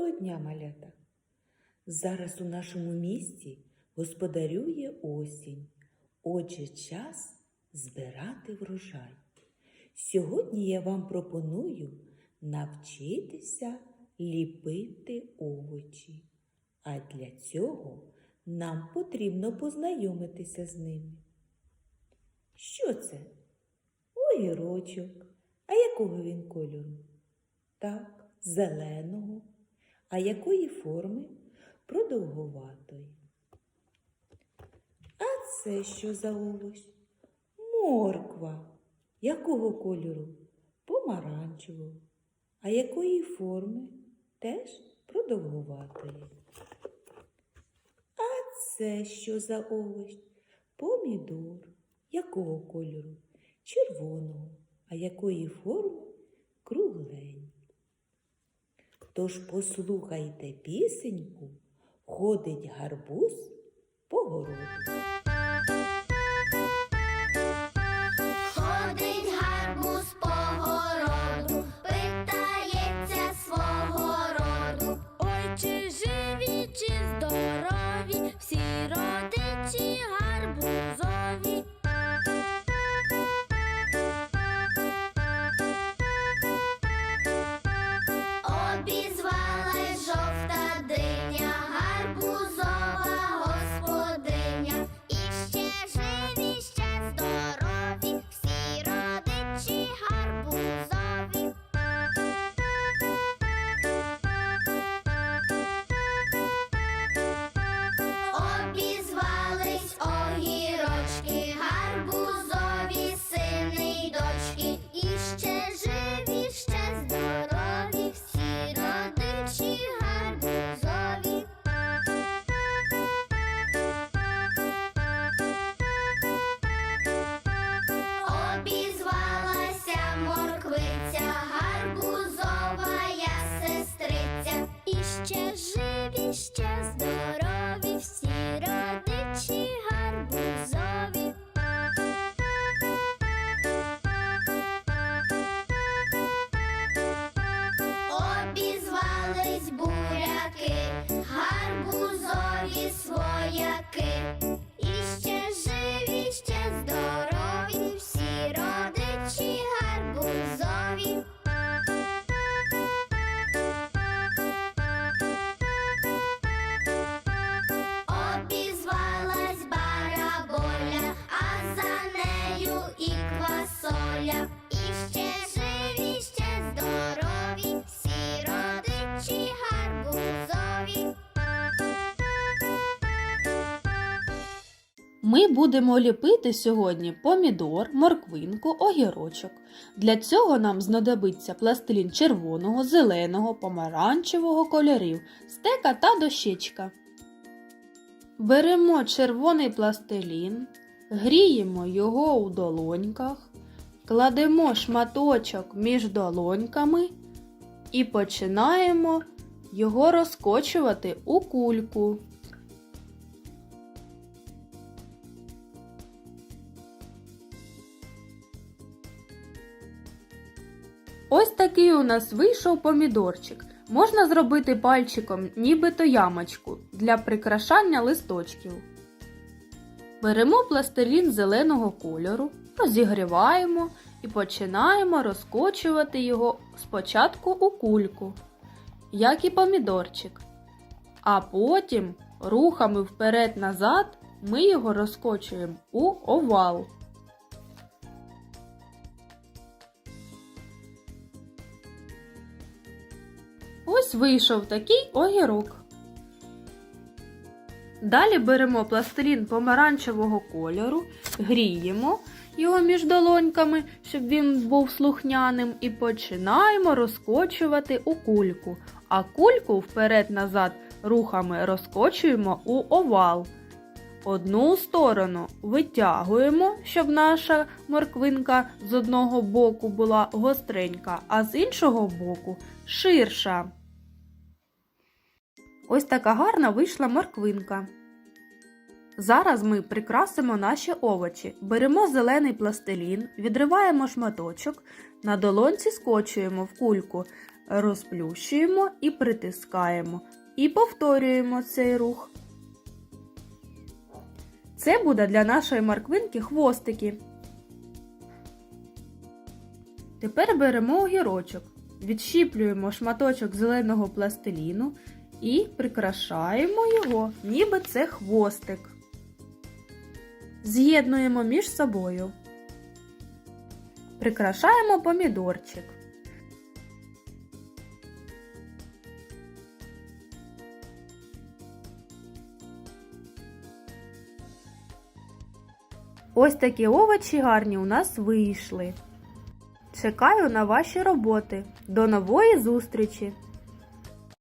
Доброго дня, малята! Зараз у нашому місті господарює осінь. Отже, час збирати врожай. Сьогодні я вам пропоную навчитися ліпити овочі. А для цього нам потрібно познайомитися з ними. Що це? Огірочок. А якого він кольору? Так, зеленого. А якої форми? Продовгуватої. А це що за овощ? Морква. Якого кольору? Помаранчевого. А якої форми? Теж продовгуватої. А це що за овощ? Помідор. Якого кольору? Червоного. А якої форми? Кругленький. Тож послухайте пісеньку, ходить гарбуз по городу. Ми будемо ліпити сьогодні помідор, морквинку, огірочок. Для цього нам знадобиться пластилін червоного, зеленого, помаранчевого кольорів, стека та дощечка. Беремо червоний пластилін, гріємо його у долоньках, кладемо шматочок між долоньками і починаємо його розкочувати у кульку. Ось такий у нас вийшов помідорчик. Можна зробити пальчиком нібито ямочку для прикрашання листочків. Беремо пластилін зеленого кольору, розігріваємо і починаємо розкочувати його спочатку у кульку, як і помідорчик. А потім рухами вперед-назад ми його розкочуємо у овал. Ось вийшов такий огірок. Далі беремо пластилін помаранчевого кольору, гріємо його між долоньками, щоб він був слухняним, і починаємо розкочувати у кульку. А кульку вперед-назад рухами розкочуємо у овал. Одну сторону витягуємо, щоб наша морквинка з одного боку була гостренька, а з іншого боку ширша. Ось така гарна вийшла морквинка. Зараз ми прикрасимо наші овочі. Беремо зелений пластилін, відриваємо шматочок, на долонці скочуємо в кульку розплющуємо і притискаємо. І повторюємо цей рух. Це буде для нашої морквинки хвостики. Тепер беремо огірочок, відщіплюємо шматочок зеленого пластиліну і прикрашаємо його, ніби це хвостик. З'єднуємо між собою. Прикрашаємо помідорчик. Ось такі овочі гарні у нас вийшли. Чекаю на ваші роботи. До нової зустрічі!